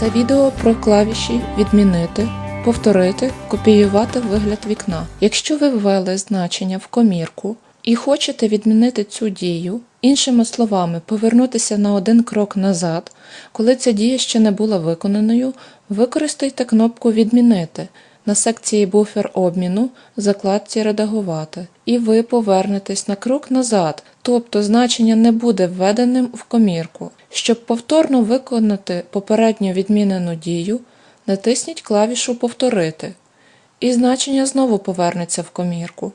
Це відео про клавіші відмінити, повторити, копіювати вигляд вікна. Якщо ви ввели значення в комірку і хочете відмінити цю дію, іншими словами, повернутися на один крок назад, коли ця дія ще не була виконаною, використайте кнопку Відмінити на секції буфер обміну закладці Редагувати, і ви повернетесь на крок назад, тобто значення не буде введеним в комірку. Щоб повторно виконати попередньо відмінену дію, натисніть клавішу Повторити, і значення знову повернеться в комірку.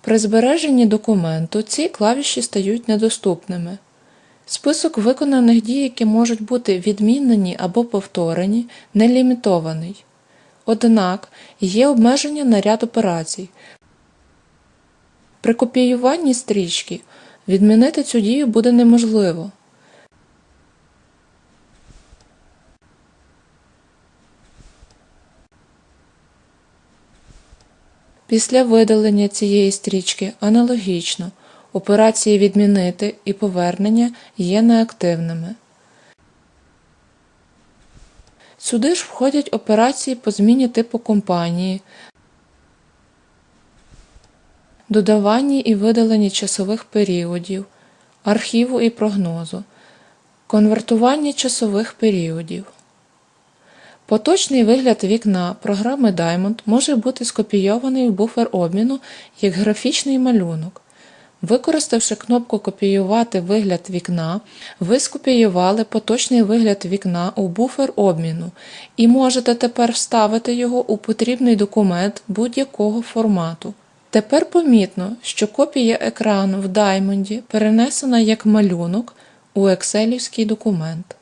При збереженні документу ці клавіші стають недоступними. Список виконаних дій, які можуть бути відмінені або повторені, не лімітований. Однак є обмеження на ряд операцій. При копіюванні стрічки відмінити цю дію буде неможливо. Після видалення цієї стрічки аналогічно операції відмінити і повернення є неактивними. Сюди ж входять операції по зміні типу компанії, додаванні і видаленні часових періодів, архіву і прогнозу, конвертування часових періодів. Поточний вигляд вікна програми Diamond може бути скопійований в буфер обміну як графічний малюнок. Використавши кнопку Копіювати вигляд вікна, ви скопіювали поточний вигляд вікна у буфер обміну і можете тепер вставити його у потрібний документ будь-якого формату. Тепер помітно, що копія екрану в Даймонді перенесена як малюнок у екселівський документ.